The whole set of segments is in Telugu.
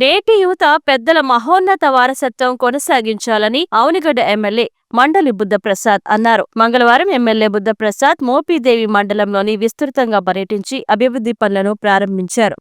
నేటి యువత పెద్దల మహోన్నత వారసత్వం కొనసాగించాలని అవునిగడ్డ ఎమ్మెల్యే మండలి బుద్ధప్రసాద్ అన్నారు. మంగళవారం ఎమ్మెల్యే బుద్ధప్రసాద్ మోపీదేవి మండలంలోని విస్తృతంగా పర్యటించి అభివృద్ధి పనులను ప్రారంభించారు.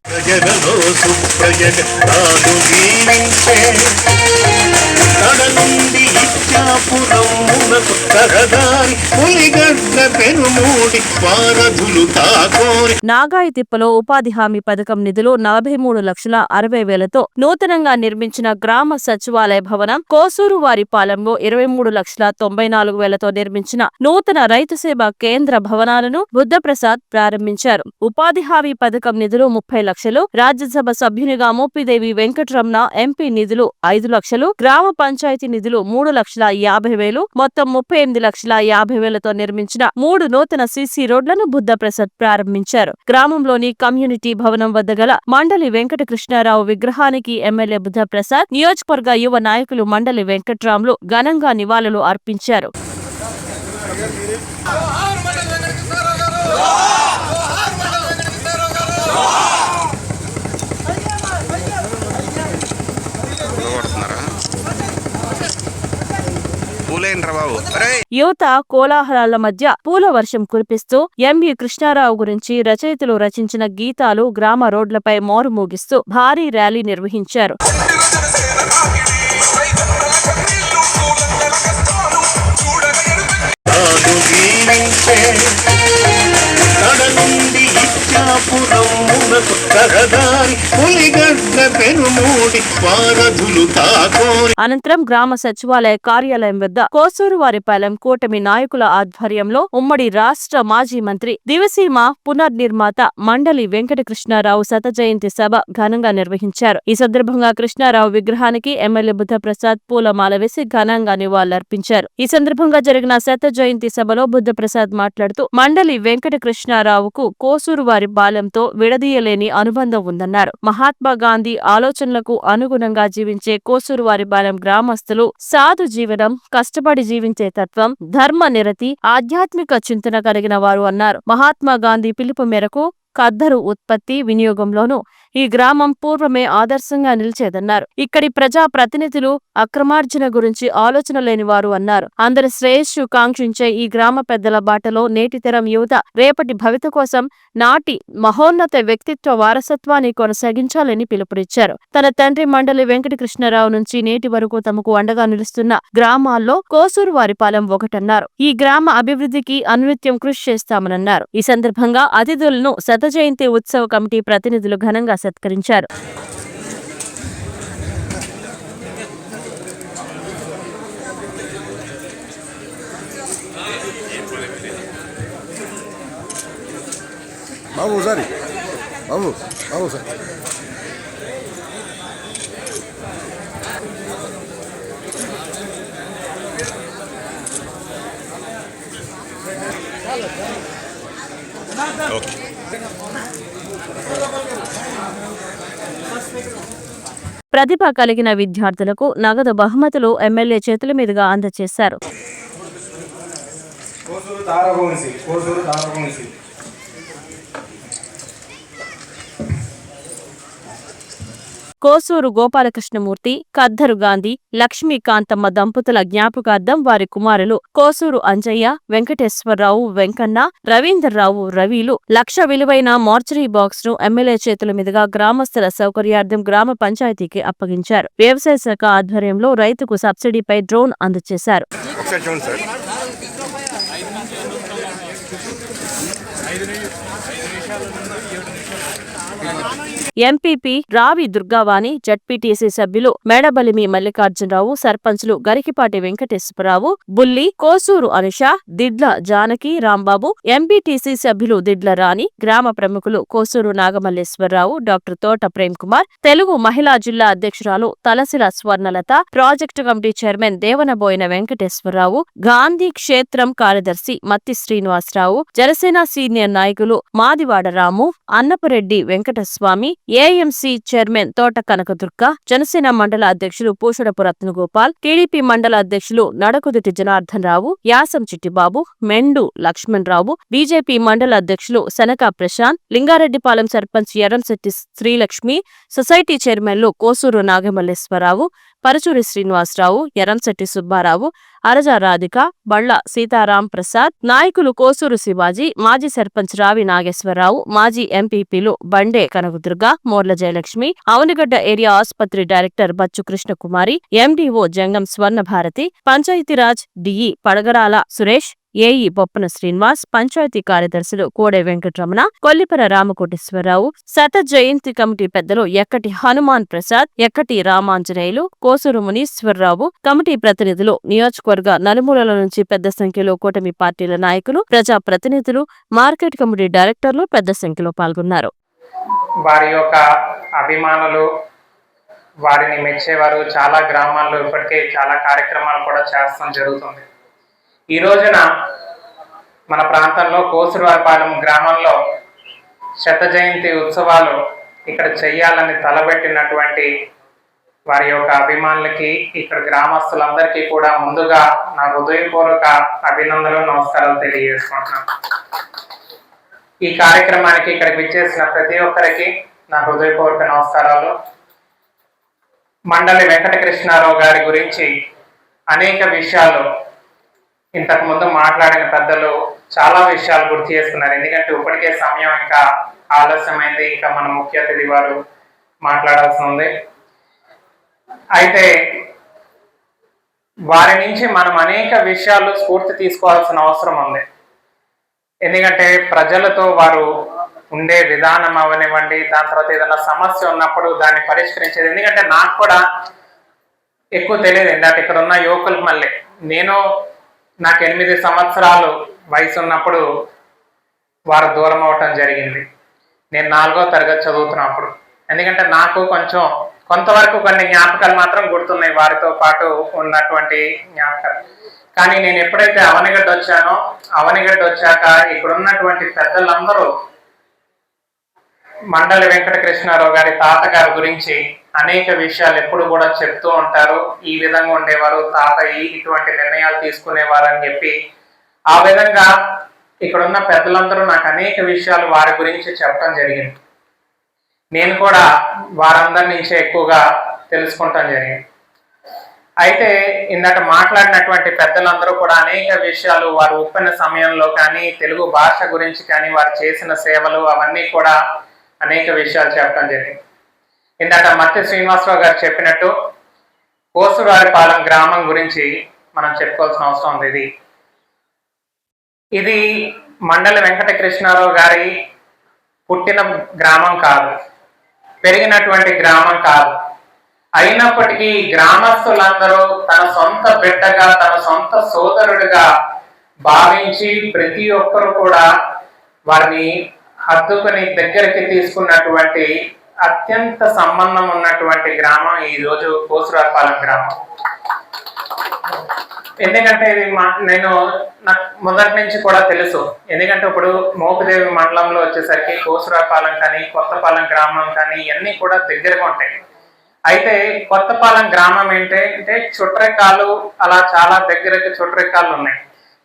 నాగాయి తిప్పలో ఉపాధి హామీ పథకం నిధులు నలభై మూడు లక్షల అరవై వేలతో నూతనంగా నిర్మించిన గ్రామ సచివాలయ భవనం కోసూరు వారి పాలెంలో ఇరవై మూడు లక్షల తొంభై నాలుగు వేలతో నిర్మించిన నూతన రైతు సేవ కేంద్ర భవనాలను బుద్ధప్రసాద్ ప్రారంభించారు. ఉపాధి హామీ పథకం నిధులు ముప్పై లక్షలు రాజ్యసభ సభ్యునిగా మోపిదేవి వెంకటరమణ ఎంపీ నిధులు ఐదు లక్షలు గ్రామ పంచాయతీ నిధులు మూడు లక్షల యాభై వేలు మొత్తం ముప్పై ఎనిమిది లక్షల యాభై వేలతో నిర్మించిన మూడు నూతన సీసీ రోడ్లను బుద్ధప్రసాద్ ప్రారంభించారు. గ్రామంలోని కమ్యూనిటీ భవనం వద్ద గల మండలి వెంకట కృష్ణారావు విగ్రహానికి ఎమ్మెల్యే బుద్ధప్రసాద్ నియోజకవర్గ యువ నాయకులు మండలి వెంకట్రాములు ఘనంగా నివాళులు అర్పించారు. యువత కోలాహలాల మధ్య పూల వర్షం కురిపిస్తూ ఎంవి కృష్ణారావు గురించి రచయితలు రచించిన గీతాలు గ్రామ రోడ్లపై మోరుమోగిస్తూ భారీ ర్యాలీ నిర్వహించారు. జీవించే అనంతరం గ్రామ సచివాలయ కార్యాలయం వద్ద కోసూరువారిపాలెం కూటమి నాయకుల ఆధ్వర్యంలో ఉమ్మడి రాష్ట్ర మాజీ మంత్రి దివసీమ పునర్నిర్మాత మండలి వెంకట కృష్ణారావు శత జయంతి సభ ఘనంగా నిర్వహించారు. ఈ సందర్భంగా కృష్ణారావు విగ్రహానికి ఎమ్మెల్యే బుద్ధప్రసాద్ పూలమాల వేసి ఘనంగా నివాళులర్పించారు. ఈ సందర్భంగా జరిగిన శత జయంతి సభలో బుద్ధప్రసాద్ మాట్లాడుతూ మండలి వెంకట కృష్ణారావుకు కోసూరు వారి బాల్యంతో విడదీయలేని అనుబంధం ఉందన్నారు. మహాత్మా గాంధీ ఆలోచనలకు అనుగుణంగా జీవించే కోసూరు వారి గ్రామస్తులు సాధు జీవనం కష్టపడి జీవించే తత్వం ధర్మ నిరతి ఆధ్యాత్మిక చింతన కలిగిన వారు అన్నారు. మహాత్మా గాంధీ పిలుపు మేరకు కద్దరు ఉత్పత్తి వినియోగంలోనూ ఈ గ్రామం పూర్వమే ఆదర్శంగా నిలిచేదన్నారు. ఇక్కడి ప్రజా ప్రతినిధులు అక్రమార్జన గురించి ఆలోచన లేని వారు అన్నారు. అందరి శ్రేయస్సు కాంక్షించే ఈ గ్రామ పెద్దల బాటలో నేటి తరం యువత రేపటి భవిత కోసం నాటి మహోన్నత వ్యక్తిత్వ వారసత్వాన్ని కొనసాగించాలని పిలుపునిచ్చారు. తన తండ్రి మండలి వెంకటకృష్ణరావు నుంచి నేటి వరకు తమకు అండగా నిలుస్తున్న గ్రామాల్లో కోసూరు వారిపాలెం ఒకటన్నారు. ఈ గ్రామ అభివృద్ధికి అనునిత్యం కృషి చేస్తామనన్నారు. ఈ సందర్భంగా అతిథులను శత జయంతి ఉత్సవ కమిటీ ప్రతినిధులు ఘనంగా సత్కరించారు. ఓకే. ప్రతిభ కలిగిన విద్యార్థులకు నగదు బహుమతులు ఎమ్మెల్యే చేతుల మీదుగా అందజేశారు. కోసూరు గోపాలకృష్ణమూర్తి కద్దరు గాంధీ లక్ష్మీకాంతమ్మ దంపతుల జ్ఞాపకార్థం వారి కుమారులు కోసూరు అంజయ్య వెంకటేశ్వరరావు వెంకన్న రవీంద్రరావు రవిలు. లక్ష విలువైన మార్చరీ బాక్స్ను ఎమ్మెల్యే చేతుల మీదుగా గ్రామస్తుల సౌకర్యార్థం గ్రామ పంచాయతీకి అప్పగించారు. వ్యవసాయ శాఖ ఆధ్వర్యంలో రైతుకు సబ్సిడీపై డ్రోన్ అందజేశారు. ఎంపీపీ రావి దుర్గావాణి జడ్పీటీసీ సభ్యులు మేడబలిమి మల్లికార్జునరావు సర్పంచ్లు గరికిపాటి వెంకటేశ్వరరావు బుల్లి కోసూరు అనుష దిడ్ల జానకి రాంబాబు ఎంపీటీసీ సభ్యులు దిడ్ల రాణి గ్రామ ప్రముఖులు కోసూరు నాగమల్లేశ్వరరావు డాక్టర్ తోట ప్రేమ్ కుమార్ తెలుగు మహిళా జిల్లా అధ్యక్షురాలు Talasila Swarnalatha project committee chairman Devanaboina Venkateswararao Gandhi Kshetram కార్యదర్శి మత్తి శ్రీనివాసరావు జనసేన సీనియర్ నాయకులు మాదివాడ రాము అన్నపరెడ్డి వెంకటస్వామి ఏఎంసీ చైర్మన్ తోట కనకదుర్గ జనసేన మండల అధ్యక్షులు పూషడపు రత్నగోపాల్ టీడీపీ మండల అధ్యక్షులు నడకుదుటి జనార్దన్ రావు యాసం చిట్టిబాబు మెండు లక్ష్మణ్ రావు బీజేపీ మండల అధ్యక్షులు శనక ప్రశాంత్ లింగారెడ్డిపాలెం సర్పంచ్ ఎర్రంశెట్టి శ్రీలక్ష్మి సొసైటీ చైర్మన్లు కోసూరు నాగమల్లేశ్వరరావు పరచూరి శ్రీనివాసరావు ఎర్రంశెట్టి సుబ్బారావు అరజా రాధిక బళ్ళ సీతారాం ప్రసాద్ నాయకులు కోసూరు శివాజీ మాజీ సర్పంచ్ రావి నాగేశ్వరరావు మాజీ ఎంపీపీలు బండే కనకదుర్గ మోర్ల జయలక్ష్మి అవనిగడ్డ ఏరియా ఆసుపత్రి director Bachchu Krishnakumari MDO Jangam Swarnabharathi Panchayati Raj DE Padagarala Suresh AE Boppana Srinivas panchayat కార్యదర్శులు కోడే వెంకటరమణ కొల్లిపర రామకోటేశ్వరరావు శత జయంతి కమిటీ పెద్దలు ఎక్కటి హనుమాన్ ప్రసాద్ ఎక్కటి రామాంజనేయులు కోసూరు మునీశ్వరరావు కమిటీ ప్రతినిధులు నియోజకవర్గ నలుమూలల నుంచి పెద్ద సంఖ్యలో కూటమి పార్టీల నాయకులు ప్రజా ప్రతినిధులు మార్కెట్ కమిటీ డైరెక్టర్లు పెద్ద సంఖ్యలో పాల్గొన్నారు. వారి యొక్క అభిమానులు వారిని మెచ్చేవారు. చాలా గ్రామాల్లో ఇప్పటికే చాలా కార్యక్రమాలు కూడా చేస్తాం జరుగుతుంది. ఈ రోజున మన ప్రాంతంలో కోసురువారిపాలెం గ్రామంలో శత జయంతి ఉత్సవాలు ఇక్కడ చేయాలని తలబెట్టినటువంటి వారి యొక్క అభిమానులకి ఇక్కడ గ్రామస్తులందరికీ కూడా ముందుగా నా హృదయపూర్వక అభినందనలు నమస్కారాలు తెలియజేసుకుంటున్నాను. ఈ కార్యక్రమానికి ఇక్కడికి విచ్చేసిన ప్రతి ఒక్కరికి నా హృదయపూర్వక నమస్కారాలు. మండలి వెంకటకృష్ణారావు గారి గురించి అనేక విషయాలు ఇంతకు ముందు మాట్లాడిన పెద్దలు చాలా విషయాలు గుర్తు చేస్తున్నారు ఎందుకంటే ఇప్పటికే సమయం ఇంకా ఆలస్యమైంది. ఇంకా మన ముఖ్య అతిథి వారు మాట్లాడాల్సి ఉంది. అయితే వారి నుంచి మనం అనేక విషయాలు స్ఫూర్తి తీసుకోవాల్సిన అవసరం ఉంది. ఎందుకంటే ప్రజలతో వారు ఉండే విధానం అవనివ్వండి దాని తర్వాత ఏదైనా సమస్య ఉన్నప్పుడు దాన్ని పరిష్కరించేది. ఎందుకంటే నాకు కూడా ఎక్కువ తెలియదు. ఇందాక ఇక్కడ ఉన్న యువకులు మళ్ళీ. నేను నాకు ఎనిమిది సంవత్సరాలు వయసు ఉన్నప్పుడు వారు దూరం అవటం జరిగింది. నేను నాలుగో తరగతి చదువుతున్నప్పుడు. ఎందుకంటే నాకు కొంచెం కొంతవరకు కొన్ని జ్ఞాపకాలు మాత్రం గుర్తున్నాయి వారితో పాటు ఉన్నటువంటి జ్ఞాపకాలు. కానీ నేను ఎప్పుడైతే అవనిగడ్డ వచ్చానో అవనిగడ్డ వచ్చాక ఇక్కడున్నటువంటి పెద్దలందరూ మండలి వెంకటకృష్ణారావు గారి తాతగారి గురించి అనేక విషయాలు ఎప్పుడు కూడా చెప్తూ ఉంటారు. ఈ విధంగా ఉండేవారు తాతయ్య ఇటువంటి నిర్ణయాలు తీసుకునేవారు అని చెప్పి. ఆ విధంగా ఇక్కడున్న పెద్దలందరూ నాకు అనేక విషయాలు వారి గురించి చెప్పడం జరిగింది. నేను కూడా వారందరి నుంచే ఎక్కువగా తెలుసుకుంటాం జరిగింది. అయితే ఇందాక మాట్లాడినటువంటి పెద్దలందరూ కూడా అనేక విషయాలు వారు ఉప్పిన సమయంలో కానీ తెలుగు భాష గురించి కానీ వారు చేసిన సేవలు అవన్నీ కూడా అనేక విషయాలు చెప్పడం జరిగింది. ఇందాక మట్టి శ్రీనివాసరావు గారు చెప్పినట్టు కోసురారిపాలెం గ్రామం గురించి మనం చెప్పుకోవాల్సిన అవసరం ఉంది ఇది. ఇది మండలి వెంకటకృష్ణారావు గారి పుట్టిన గ్రామం కాదు పెరిగినటువంటి గ్రామం కాదు. అయినప్పటికీ గ్రామస్తులందరూ తన సొంత బిడ్డగా తన సొంత సోదరుడిగా భావించి ప్రతి ఒక్కరు కూడా వారిని హద్దుకుని దగ్గరికి తీసుకున్నటువంటి అత్యంత సంబంధం ఉన్నటువంటి గ్రామం ఈరోజు కోసురాపాలెం గ్రామం. ఎందుకంటే ఇది మా నేను నాకు మొదటి నుంచి కూడా తెలుసు. ఎందుకంటే ఇప్పుడు మోపిదేవి మండలంలో వచ్చేసరికి కోసురాపాలెం కానీ కొత్తపాలెం గ్రామం కానీ ఇవన్నీ కూడా దగ్గరగా ఉంటాయి. అయితే కొత్తపాలెం గ్రామం ఏంటి అంటే చుట్రకాలు అలా చాలా దగ్గరకి చుట్రకాలు ఉన్నాయి.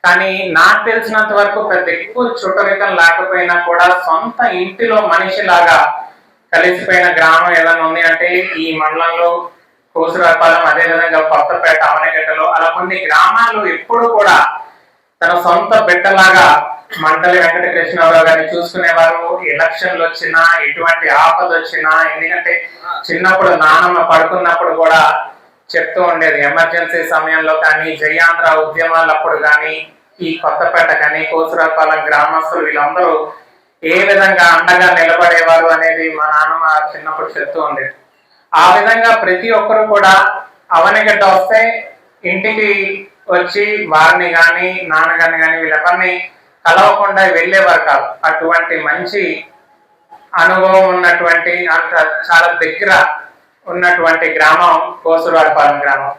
కానీ నాకు తెలిసినంత వరకు పెద్ద ఎక్కువ చుట్టరికం లేకపోయినా కూడా సొంత ఇంటిలో మనిషిలాగా కలిసిపోయిన గ్రామం ఏదైనా ఉంది అంటే ఈ మండలంలో కోసురాపాలెం అదేవిధంగా కొత్తపేట అవనగడ్డలో అలా కొన్ని గ్రామాలు ఎప్పుడు కూడా తన సొంత బిడ్డలాగా మండలి వెంకటకృష్ణరావు గారిని చూసుకునేవారు. ఎలక్షన్లు వచ్చినా ఎటువంటి ఆపద వచ్చినా ఎందుకంటే చిన్నప్పుడు నానమ్మ పడుకున్నప్పుడు కూడా చెప్తూ ఉండేది ఎమర్జెన్సీ సమయంలో కానీ జయాంధ్ర ఉద్యమాలప్పుడు కానీ ఈ కొత్తపేట కానీ కోసురాపాలెం గ్రామస్తులు వీళ్ళందరూ ఏ విధంగా అండగా నిలబడేవారు అనేది మా నాన్నమ్మ చిన్నప్పుడు చెప్తూ ఉండేది. ఆ విధంగా ప్రతి ఒక్కరు కూడా అవనిగడ్డ వస్తే ఇంటికి వచ్చి వారిని కానీ నాన్నగారిని కానీ వీళ్ళెవరిని కలవకుండా వెళ్ళేవారు కాదు. అటువంటి మంచి అనుభవం ఉన్నటువంటి అంత చాలా దగ్గర ఉన్నటువంటి గ్రామం కోసురాడపాలెం గ్రామం.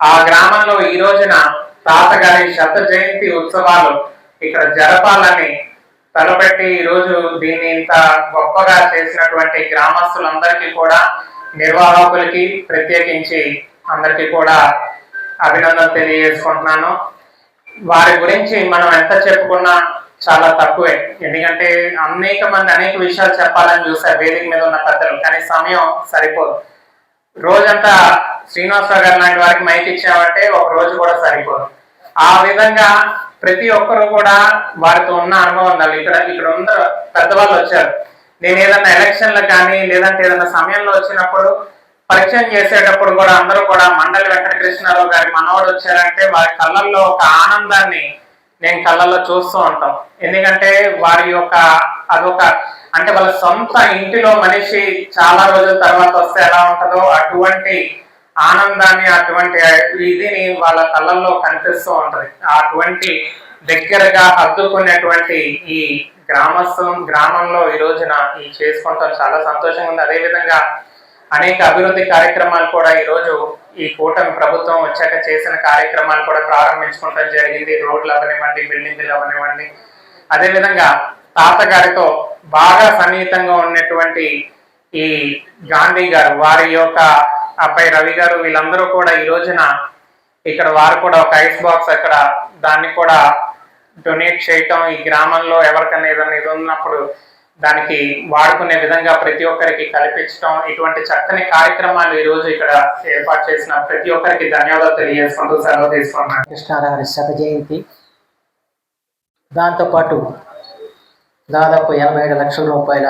ఆ గ్రామంలో ఈ రోజున తాతగారి శత జయంతి ఉత్సవాలు ఇక్కడ జరపాలని తలపెట్టి ఈరోజు రోజు దీన్ని ఇంత గొప్పగా చేసినటువంటి గ్రామస్తులందరికీ కూడా నిర్వాహకులకి ప్రత్యేకించి అందరికీ కూడా అభినందన తెలియజేసుకుంటున్నాను. వారి గురించి మనం ఎంత చెప్పుకున్నా చాలా తక్కువే. ఎందుకంటే అనేక మంది అనేక విషయాలు చెప్పాలని చూసారు వేదిక మీద ఉన్న పెద్దలు. కానీ సమయం సరిపోదు. రోజంతా శ్రీనివాసరావు గారు లాంటి వారికి మైక్ ఇచ్చామంటే ఒక రోజు కూడా సరిపోదు. ఆ విధంగా ప్రతి ఒక్కరు కూడా వారితో ఉన్న అనుభవం ఉండాలి. ఇక్కడ ఇక్కడ ఉన్న పెద్దవాళ్ళు వచ్చారు. నేను ఏదైనా ఎలక్షన్లు కానీ లేదంటే ఏదైనా సమయంలో వచ్చినప్పుడు పరిచయం చేసేటప్పుడు కూడా అందరూ కూడా మండలి వెంకటకృష్ణారావు గారి మనవాడు వచ్చారంటే వారి కళ్ళల్లో ఒక ఆనందాన్ని నేను కళ్ళల్లో చూస్తూ ఉంటాం. ఎందుకంటే వారి యొక్క అదొక అంటే వాళ్ళ సొంత ఇంటిలో మనిషి చాలా రోజుల తర్వాత వస్తే ఎలా ఉంటుందో అటువంటి ఆనందాన్ని అటువంటి ఇదిని వాళ్ళ కళ్ళల్లో కనిపిస్తూ ఉంటది. అటువంటి దగ్గరగా హద్దుకునేటువంటి ఈ గ్రామస్థం గ్రామంలో ఈ రోజున ఈ చేసుకుంటాం. చాలా సంతోషంగా ఉంది. అదే విధంగా అనేక అభివృద్ధి కార్యక్రమాలు కూడా ఈ రోజు ఈ కూటమి ప్రభుత్వం వచ్చాక చేసిన కార్యక్రమాలు కూడా ప్రారంభించుకోవడం జరిగింది. రోడ్లు అవనివ్వండి బిల్డింగ్లు అవనివ్వండి. అదేవిధంగా తాతగారితో బాగా సన్నిహితంగా ఉన్నటువంటి ఈ గాంధీ గారు వారి యొక్క అబ్బాయి రవి గారు వీళ్ళందరూ కూడా ఈ రోజున ఇక్కడ వారు కూడా ఒక ఐస్ బాక్స్ అక్కడ దాన్ని కూడా డొనేట్ చేయటం ఈ గ్రామంలో ఎవరికైనా ఏదైనా ఇది ఉన్నప్పుడు దానికి వాడుకునే విధంగా ప్రతి ఒక్కరికి కల్పించడం ఇటువంటి చక్కని కార్యక్రమాలు ఈ రోజు ఇక్కడ ఏర్పాటు చేసిన ప్రతి ఒక్కరికి ధన్యవాదాలు తెలియజేసుకుంటూ సెలవు తీసుకున్నాను. కృష్ణారావు శత జయంతి. దాంతోపాటు దాదాపు ఎనభై ఏడు లక్షల రూపాయల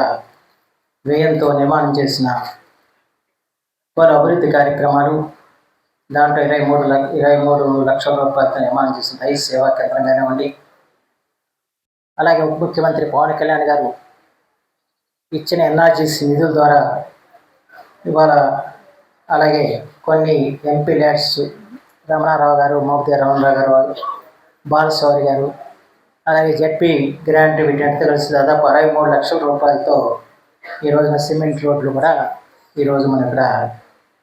వ్యయంతో నిర్మాణం చేసిన పలు అభివృద్ధి కార్యక్రమాలు దాంట్లో ఇరవై మూడు లక్ష ఇరవై మూడు లక్షల రూపాయలతో నిర్మాణం చేసిన ఐ సేవా కేంద్రం కానివ్వండి అలాగే ఉప ముఖ్యమంత్రి పవన్ కళ్యాణ్ గారు ఇచ్చిన ఎన్ఆర్జీసీ నిధుల ద్వారా ఇవాళ అలాగే కొన్ని ఎంపీ ల్యాడ్స్ రమణారావు గారు మోపతి రమణారావు గారు బాలశౌరి గారు అలాగే జెడ్పీ గ్రాంట్ వీటంతా కలిసి దాదాపు అరవై మూడు లక్షల రూపాయలతో ఈ రోజున సిమెంట్ రోడ్లు కూడా ఈరోజు మనం ఇక్కడ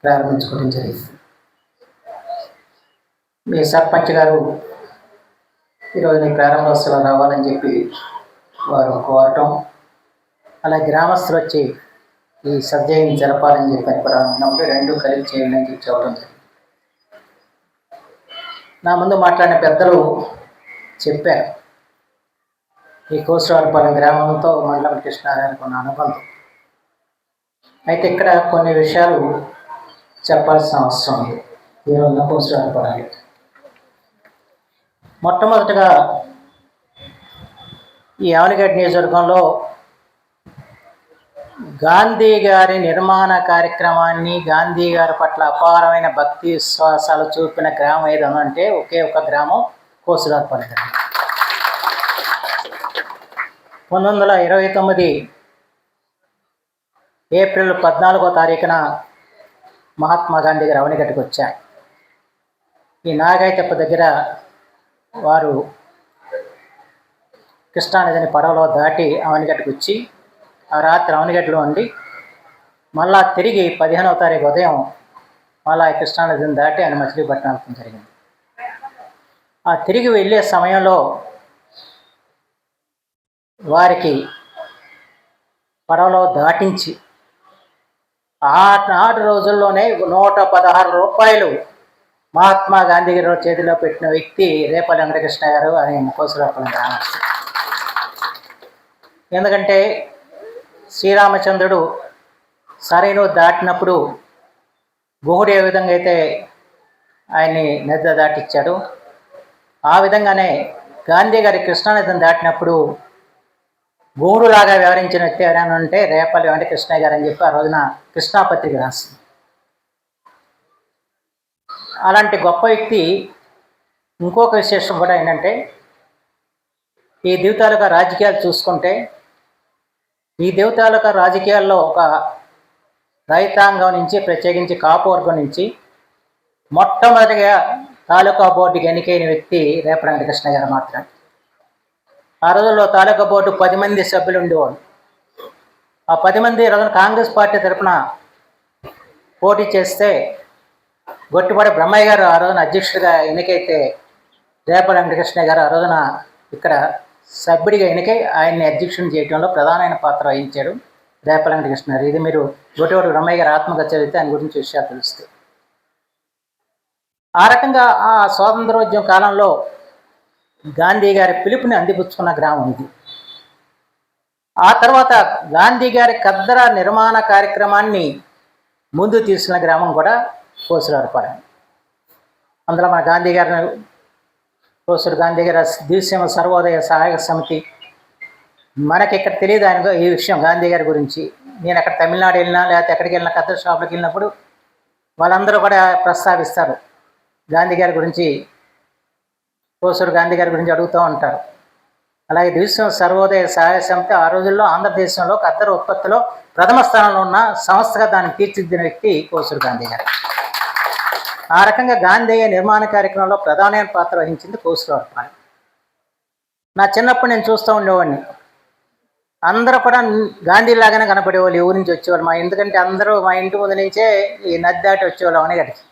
ప్రారంభించుకోవడం జరిగింది. మీ సర్పంచ్ గారు ఈరోజు నీ ప్రారంభోత్సవం రావాలని చెప్పి వారు కోరటం అలా గ్రామస్తులు వచ్చి ఈ సద్యయం జరపాలని చెప్పి అని కూడా రెండు కలిపి చేయండి అని చెప్పి చెప్పడం జరిగింది. నా ముందు మాట్లాడిన పెద్దలు చెప్పారు. ఈ కోసరావుపాలెం గ్రామంతో మండలం కృష్ణారాయణకు అనుబంధం. అయితే ఇక్కడ కొన్ని విషయాలు చెప్పాల్సిన అవసరం ఉంది. ఈరోజు కోసరావుపాలెం మొట్టమొదటగా ఈ ఆవనిగడ్డ నియోజకవర్గంలో గాంధీ గారి నిర్మాణ కార్యక్రమాన్ని గాంధీ గారి పట్ల అపారమైన భక్తి విశ్వాసాలు చూపిన గ్రామం ఏదనంటే అంటే ఒకే ఒక గ్రామం కోసురాపల్లి గ్రామం పంతొమ్మిది వందల ఇరవై తొమ్మిది ఏప్రిల్ పద్నాలుగో తారీఖున మహాత్మా గాంధీ గారు అవనిగట్టుకు వచ్చారు ఈ నాగాయతప్ప దగ్గర వారు కృష్ణానదిని పడవలో దాటి అవనిగట్టుకు వచ్చి ఆ రాత్రి అవనిగడ్డలో ఉండి మళ్ళా తిరిగి పదిహేనవ తారీఖు ఉదయం మళ్ళా కృష్ణానదిని దాటి ఆయన మచిలీపట్నం జరిగింది. ఆ తిరిగి వెళ్ళే సమయంలో వారికి పడవలో దాటించి ఆనాటి రోజుల్లోనే నూట పదహారు రూపాయలు మహాత్మా గాంధీ గారు చేతిలో పెట్టిన వ్యక్తి రేపల్లి వెంకటకృష్ణ గారు అని ముకోసరాపల్లి ఎందుకంటే శ్రీరామచంద్రుడు సరైన దాటినప్పుడు గుహుడు ఏ విధంగా అయితే ఆయన్ని నిద్ర దాటిచ్చాడు. ఆ విధంగానే గాంధీ గారి కృష్ణానదిని దాటినప్పుడు గోరులాగా వ్యవహరించిన వ్యక్తి ఎవరైనా ఉంటే రేపల్లి వెంకటకృష్ణ గారు అని చెప్పి ఆ రోజున కృష్ణాపత్రిక రాసింది అలాంటి గొప్ప వ్యక్తి ఇంకొక విశేషం కూడా ఏంటంటే ఈ దేవతాలుగా రాజకీయాలు చూసుకుంటే ఈ దేవతాలుగా రాజకీయాల్లో ఒక రైతాంగం నుంచి ప్రత్యేకించి కాపు వర్గం నుంచి మొట్టమొదటిగా తాలూకా బోర్డుకి ఎన్నికైన వ్యక్తి రేప వెంకటకృష్ణ గారు మాత్రమే. ఆ రోజుల్లో తాలూకా బోర్డు పది మంది సభ్యులు ఉండేవాళ్ళు. ఆ పది మంది ఈ రోజున కాంగ్రెస్ పార్టీ తరఫున పోటీ చేస్తే గొట్టిపాటి బ్రహ్మయ్య గారు ఆ రోజున అధ్యక్షుడిగా ఎన్నికైతే రేపల వెంకటకృష్ణ గారు ఆ రోజున ఇక్కడ సభ్యుడిగా ఎన్నికై ఆయన్ని అధ్యక్షుని చేయడంలో ప్రధానమైన పాత్ర వహించాడు రేపల వెంకటకృష్ణ గారు. ఇది మీరు గొటోడు బ్రహ్మయ్య గారు ఆత్మగా చదివితే ఆయన గురించి విషయాలు తెలుస్తాయి. ఆ రకంగా ఆ స్వాతంత్రోద్యమ కాలంలో గాంధీ గారి పిలుపుని అందిపుచ్చుకున్న గ్రామం ఇది. ఆ తర్వాత గాంధీ గారి కద్దర నిర్మాణ కార్యక్రమాన్ని ముందు తీసుకున్న గ్రామం కూడా కోసిరారుపాలెం. అందులో మన గాంధీ గారిని కోసూరు గాంధీ గారి దివ్యసీమ సర్వోదయ సహాయక సమితి. మనకి ఇక్కడ తెలియదు ఆయన ఈ విషయం గాంధీ గారి గురించి. నేను అక్కడ తమిళనాడు వెళ్ళినా లేకపోతే ఎక్కడికి వెళ్ళినా కద్దరు షాప్కి వెళ్ళినప్పుడు వాళ్ళందరూ కూడా ప్రస్తావిస్తారు. గాంధీ గారి గురించి కోసూరు గాంధీ గారి గురించి అడుగుతూ ఉంటారు. అలాగే దివ్యసీమ సర్వోదయ సహాయ సమితి ఆ రోజుల్లో ఆంధ్రదేశంలో కత్తెర ఉత్పత్తిలో ప్రథమ స్థానంలో ఉన్న సంస్థగా దాన్ని తీర్చిదిద్దిన వ్యక్తి కోసూరు గాంధీ గారు. ఆ రకంగా గాంధేయ నిర్మాణ కార్యక్రమంలో ప్రధానమైన పాత్ర వహించింది కోసులవర్పాలెం నా చిన్నప్పుడు నేను చూస్తూ ఉండేవాడిని. అందరూ కూడా గాంధీ లాగానే కనపడేవాళ్ళు ఊరి నుంచి వచ్చేవాళ్ళు. మా ఎందుకంటే అందరూ మా ఇంటి ముందు నుంచే ఈ నది దాటి వచ్చేవాళ్ళు అవనగడికి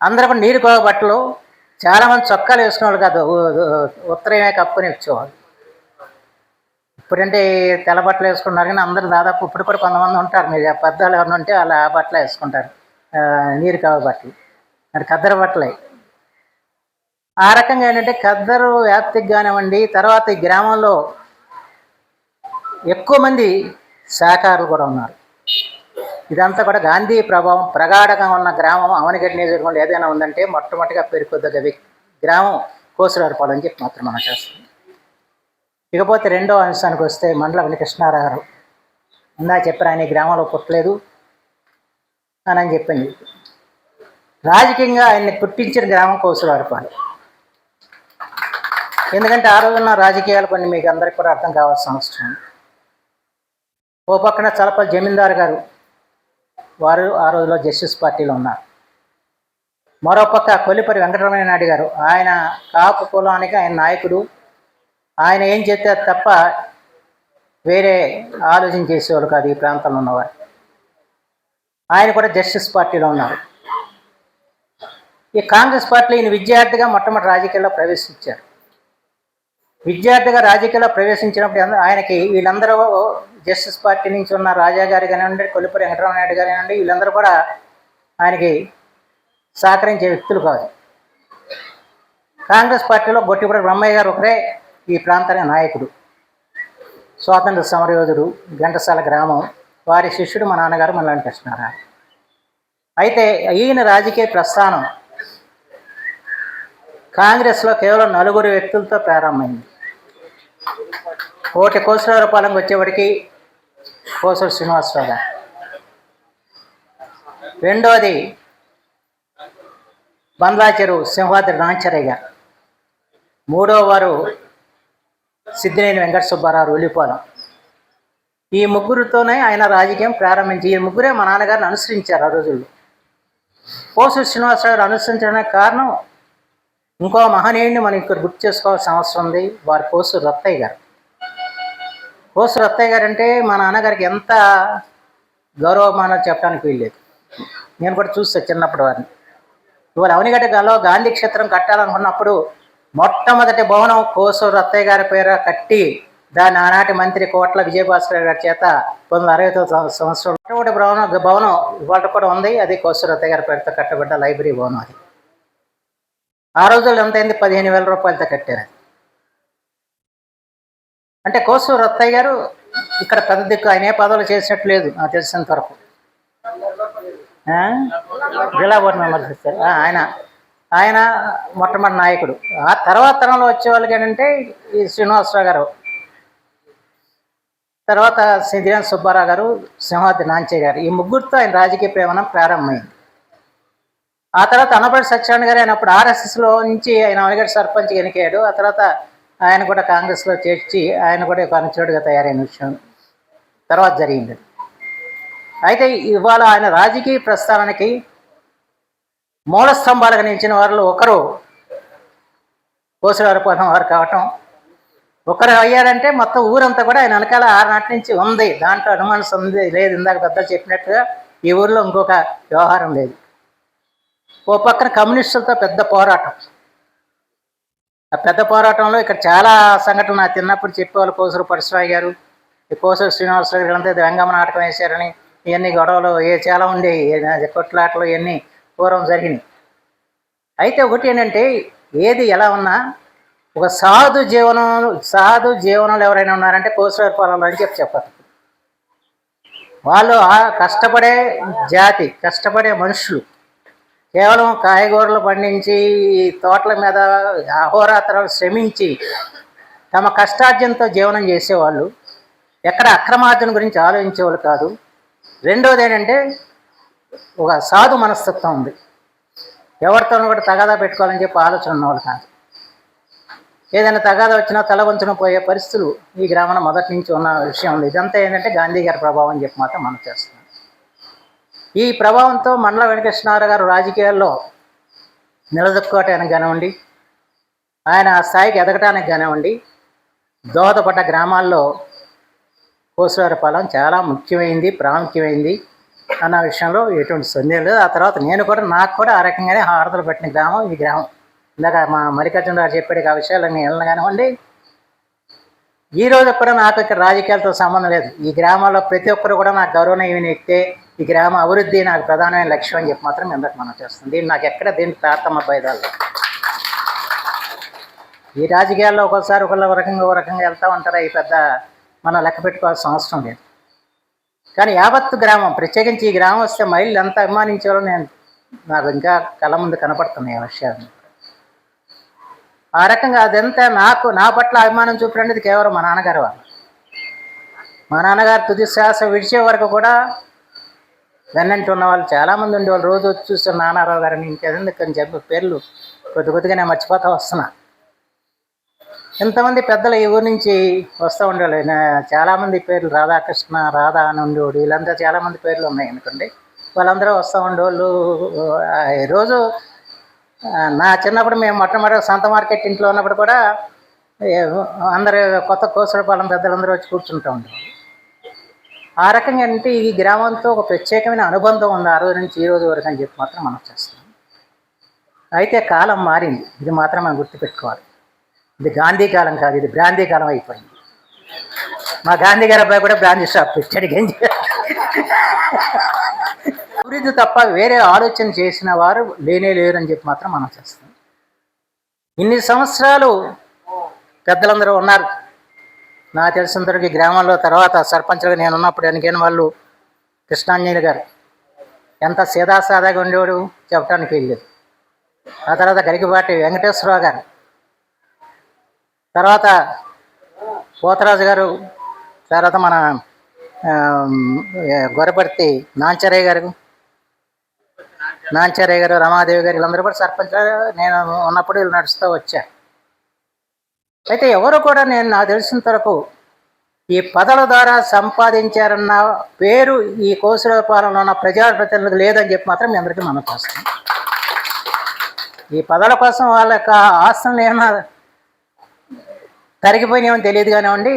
అందరూ కూడా నీరు కోవ బట్టలు చాలామంది చొక్కాలు వేసుకునేవాళ్ళు కాదు. ఉత్తరమే కప్పుకొని వచ్చేవాళ్ళు ఇప్పుడంటే తెల్ల బట్టలు వేసుకున్నారు కానీ అందరూ దాదాపు ఇప్పుడు కూడా కొంతమంది ఉంటారు. మీరు పెద్దవాళ్ళు ఎవరిని ఉంటే వాళ్ళు ఆ బట్టలు వేసుకుంటారు. నీరు కావ బట్టలు. మరి కద్దరు బట్టలే. ఆ రకంగా ఏంటంటే కద్దరు వ్యాప్తికి కానివ్వండి తర్వాత ఈ గ్రామంలో ఎక్కువ మంది సహకారులు కూడా ఉన్నారు. ఇదంతా కూడా గాంధీ ప్రభావం ప్రగాఢంగా ఉన్న గ్రామం అవనిగడ్డ నియోజకవర్గంలో ఏదైనా ఉందంటే మొట్టమొదటిగా పేరుకొద్దగ గ్రామం కోసులారుపాడు అని చెప్పి మాత్రం మనం చేస్తుంది ఇకపోతే రెండో అంశానికి వస్తే మండల వెంకటకృష్ణారావు గారు ఇందా చెప్పారు ఆయన గ్రామంలో పుట్టలేదు అని అని చెప్పింది. రాజకీయంగా ఆయన్ని పుట్టించిన గ్రామం కోసులారుపాడు ఎందుకంటే ఆ రోజున్న రాజకీయాలు కొన్ని మీకు అందరికి కూడా అర్థం కావాల్సిన అవసరం. ఓ పక్కన చలపల్లి జమీందారు గారు వారు ఆ రోజులో జస్టిస్ పార్టీలో ఉన్నారు. మరోపక్క కొల్లిపరి వెంకటరమణ నాయుడు గారు ఆయన కాపు కులానికి ఆయన నాయకుడు. ఆయన ఏం చెప్తే తప్ప వేరే ఆలోచన చేసేవాడు కాదు ఈ ప్రాంతంలో ఉన్నవారు. ఆయన కూడా జస్టిస్ పార్టీలో ఉన్నారు. ఈ కాంగ్రెస్ పార్టీలో ఈయన విద్యార్థిగా మొట్టమొదటి రాజకీయాల్లో ప్రవేశించారు. విద్యార్థిగా రాజకీయాల్లో ప్రవేశించినప్పుడు ఆయనకి వీళ్ళందరూ జస్టిస్ పార్టీ నుంచి ఉన్న రాజా గారు కానివ్వండి కొల్లిపూరి వెంకటరామ నాయుడు కానివ్వండి వీళ్ళందరూ కూడా ఆయనకి సహకరించే వ్యక్తులు కాదు కాంగ్రెస్ పార్టీలో గొట్టిపూడి బ్రహ్మయ్య గారు ఒకరే ఈ ప్రాంతానికి నాయకుడు. స్వాతంత్ర సమరయోధుడు ఘంటసాల గ్రామం. వారి శిష్యుడు మా నాన్నగారు మల్లాని కృష్ణారావు. అయితే ఈయన రాజకీయ ప్రస్థానం కాంగ్రెస్లో కేవలం నలుగురు వ్యక్తులతో ప్రారంభమైంది. కోటి కోసరావుపాలెంకి వచ్చేవాడికి కోసల శ్రీనివాసరావు గారు. రెండోది బండ్లాచెరు సింహాద్రి రాంచరయ్య గారు. మూడో వారు సిద్ధినేని వెంకట సుబ్బారావు ఉల్లిపాలెం ఈ ముగ్గురితోనే ఆయన రాజకీయం ప్రారంభించి ఈ ముగ్గురే మా నాన్నగారిని అనుసరించారు ఆ రోజుల్లో. కోసూరు శ్రీనివాసరావు గారు అనుసరించడానికి కారణం ఇంకో మహనీయుడిని మనం ఇక్కడ గుర్తు చేసుకోవాల్సిన అవసరం ఉంది. వారి కోసు రత్తయ్య గారు. కోసు రత్తయ్య గారు అంటే మా నాన్నగారికి ఎంత గౌరవమానం చెప్పడానికి వీల్లేదు. నేను కూడా చూస్తాను చిన్నప్పుడు వారిని. ఇవాళ అవనిగడ్డలో గాంధీ క్షేత్రం కట్టాలనుకున్నప్పుడు మొట్టమొదటి భవనం కోసు రత్తయ్య గారి పేర కట్టి దాని ఆనాటి మంత్రి కోట్ల విజయభాస్కర్ గారి చేత పంతొమ్మిది అరవై తొమ్మిది సంవత్సరం మొట్టమొదటి భవనం భవనం ఇవాళ కూడా ఉంది. అది కోసు రత్తయ్య గారి పేరుతో కట్టబడ్డ లైబ్రరీ భవనం అది. ఆ రోజుల్లో ఎంత అయింది? పదిహేను వేల రూపాయలతో కట్టారు. అంటే కోసు రత్తయ్య గారు ఇక్కడ పెద్ద దిక్కు ఆయన ఏ పదవులు చేసినట్టు లేదు నాకు తెలిసినంత వరకు. జిల్లా బోర్డు మెంబర్స్ ఇస్తారు ఆయన ఆయన మొట్టమొదటి నాయకుడు. ఆ తర్వాత తరంలో వచ్చేవాళ్ళు ఏంటంటే ఈ శ్రీనివాసరావు గారు. తర్వాత సిద్ధిరామ్ సుబ్బారావు గారు సింహాద్రి నాంచే గారు. ఈ ముగ్గురితో ఆయన రాజకీయ ప్రయాణం ప్రారంభమైంది. ఆ తర్వాత అనపడి సత్యనారాయణ గారు ఆయన అప్పుడు ఆర్ఎస్ఎస్లో నుంచి ఆయన అవనిగడ్డ సర్పంచ్ ఎన్నికయ్యాడు. ఆ తర్వాత ఆయన కూడా కాంగ్రెస్లో చేర్చి ఆయన కూడా ఒక అనుచరుడిగా తయారైన విషయం తర్వాత జరిగింది. అయితే ఇవాళ ఆయన రాజకీయ ప్రస్థానానికి మూల స్తంభాలుగా నిలిచిన వారిలో ఒకరు కోసలవరపోతం వారు కావటం ఒకరు అయ్యారంటే మొత్తం ఊరంతా కూడా ఆయన వెనకాల ఆరునాటి నుంచి ఉంది. దాంట్లో అనుమానం ఉంది లేదు. ఇందాక పెద్ద చెప్పినట్టుగా ఈ ఊరిలో ఇంకొక వ్యవహారం లేదు. ఓ పక్కన కమ్యూనిస్టులతో పెద్ద పోరాటం. ఆ పెద్ద పోరాటంలో ఇక్కడ చాలా సంఘటనలు తిన్నప్పుడు చెప్పేవాళ్ళు కోసూరు పరశురావు గారు ఈ కోసూరు శ్రీనివాసరావు గారు అంతా వెంగమ్మ నాటకం వేశారని ఇవన్నీ గొడవలు ఏ చాలా ఉండేవి కొట్లాటలు ఇవన్నీ పూర్వం జరిగినాయి అయితే ఒకటి ఏంటంటే ఏది ఎలా ఉన్నా ఒక సాధు జీవనం సాధు జీవనంలో ఎవరైనా ఉన్నారంటే కోసూరు పొలంలో అని చెప్పి చెప్పారు వాళ్ళు కష్టపడే జాతి కష్టపడే మనుషులు కేవలం కాయగూరలు పండించి తోటల మీద అహోరాత్రాలు శ్రమించి తమ కష్టార్జనతో జీవనం చేసేవాళ్ళు. ఎక్కడ అక్రమార్జన గురించి ఆలోచించేవాళ్ళు కాదు. రెండోది ఏంటంటే ఒక సాధు మనస్తత్వం ఉంది. ఎవరితోనూ కూడా తగాదా పెట్టుకోవాలని చెప్పి ఆలోచన ఉన్నవాళ్ళు కాదు. ఏదైనా తగాదా వచ్చినా తల వంచున పోయే పరిస్థితులు ఈ గ్రామంలో మొదటి నుంచి ఉన్న విషయం ఉంది ఇదంతా ఏంటంటే గాంధీ గారి ప్రభావం అని చెప్పి మాత్రం మనం చేస్తున్నాం. ఈ ప్రభావంతో మండల వెంకటేశ్వరరావు గారు రాజకీయాల్లో నిలదొక్కోవటానికి కానివ్వండి ఆయన ఆ స్థాయికి ఎదగటానికి కానివ్వండి దోహదపడ్డ గ్రామాల్లో కోసువారిపాలెం చాలా ముఖ్యమైంది ప్రాముఖ్యమైంది అన్న విషయంలో ఎటువంటి సందేహం లేదు. ఆ తర్వాత నేను కూడా నాకు కూడా ఆ రకంగానే హారతలు పెట్టిన గ్రామం ఈ గ్రామం. ఇందాక మా మల్లికార్జున గారు చెప్పాడు ఆ విషయాలన్నీ వెళ్ళిన కానివ్వండి ఈ రోజు కూడా నాకు ఇక్కడ రాజకీయాలతో సంబంధం లేదు. ఈ గ్రామాల్లో ప్రతి ఒక్కరు కూడా నాకు గౌరవనీయమైన వ్యక్తే. ఈ గ్రామ అభివృద్ధి నాకు ప్రధానమైన లక్ష్యం అని చెప్పి మాత్రం ఎందుకు మనం చేస్తుంది దీన్ని నాకు ఎక్కడ దీన్ని తారతమ్మ భేదాలు ఈ రాజకీయాల్లో ఒక్కోసారి ఒకళ్ళ ఒక రకంగా ఒక రకంగా వెళ్తూ ఉంటారా? ఈ పెద్ద మనం లెక్క పెట్టుకోవాల్సిన అవసరం లేదు. కానీ యావత్తు గ్రామం ప్రత్యేకించి ఈ గ్రామం వస్తే మహిళలు ఎంత అభిమానించారో నేను నాకు ఇంకా కళ్ళ ముందు కనపడుతున్నాయి ఆ విషయాలు. ఆ రకంగా అదంతా నాకు నా పట్ల అభిమానం చూపినది కేవలం మా నాన్నగారు వాళ్ళు. మా నాన్నగారు తుది శ్వాస విడిచే వరకు కూడా వెన్నంటున్న వాళ్ళు చాలామంది ఉండేవాళ్ళు. రోజు వచ్చి చూస్తే నానారావు గారిని ఇంకెందుకు అని చెప్పి పేర్లు కొద్ది కొద్దిగా నేను మర్చిపోతా వస్తున్నా. ఎంతమంది పెద్దలు ఈ ఊరు నుంచి వస్తూ ఉండేవాళ్ళు. చాలామంది పేర్లు రాధాకృష్ణ రాధా అని ఉండేవాడు. వీళ్ళంతా చాలామంది పేర్లు ఉన్నాయి అనుకోండి. వాళ్ళందరూ వస్తూ ఉండేవాళ్ళు. ఈ రోజు నా చిన్నప్పుడు మేము మొట్టమొదటి సంత మార్కెట్ ఇంట్లో ఉన్నప్పుడు కూడా అందరూ అందరు కొత్త కోసలపాలెం పెద్దలందరూ వచ్చి కూర్చుంటూ ఉండేవాళ్ళు. ఆ రకంగా అంటే ఈ గ్రామంతో ఒక ప్రత్యేకమైన అనుబంధం ఉంది ఆ రోజు నుంచి ఈ రోజు వరకు అని చెప్పి మాత్రం మనం చేస్తున్నాం. అయితే కాలం మారింది. ఇది మాత్రం మనం గుర్తుపెట్టుకోవాలి. ఇది గాంధీ కాలం కాదు ఇది బ్రాందీ కాలం అయిపోయింది. మా గాంధీ గారి అబ్బాయి కూడా బ్రాందీ షాప్ పెట్టాడు. గంజి అభివృద్ధి తప్ప వేరే ఆలోచన చేసిన వారు లేనే లేరు అని చెప్పి మాత్రం మనం చేస్తాం ఇన్ని సంవత్సరాలు పెద్దలందరూ ఉన్నారు. నాకు తెలిసినంతవరకు ఈ గ్రామంలో తర్వాత సర్పంచ్గా నేను ఉన్నప్పుడు ఎన్నికైన వాళ్ళు కృష్ణాంజలి గారు. ఎంత సీదాసాదాగా ఉండేవాడు చెప్పడానికి వెళ్ళేది ఆ తర్వాత గరికపాటి వెంకటేశ్వరరావు గారు. తర్వాత పోతరాజు గారు తర్వాత మన గొరపర్తి నాంచరయ్య గారు నాంచరయ్య గారు రమాదేవి గారు వీళ్ళందరూ కూడా సర్పంచ్ నేను ఉన్నప్పుడు వీళ్ళు నడుస్తూ వచ్చారు. అయితే ఎవరు కూడా నేను నాకు తెలిసినంత వరకు ఈ పదల ద్వారా సంపాదించారన్న పేరు ఈ కోసులపాలెంలో ఉన్న ప్రజాప్రతినిధులు లేదని చెప్పి మాత్రం మీ అందరికీ మనం చేస్తాం ఈ పదల కోసం వాళ్ళ యొక్క ఆస్తులను ఏమైనా తరిగిపోయినాయని తెలియదు కానివ్వండి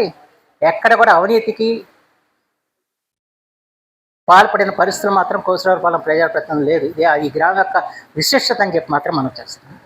ఎక్కడ కూడా అవినీతికి పాల్పడిన పరిస్థితులు మాత్రం కోసరావుపాలెం ప్రజాప్రతినిధులు లేదు. ఇది ఈ గ్రామం యొక్క విశిష్టత అని చెప్పి మాత్రం మనం చేస్తున్నాం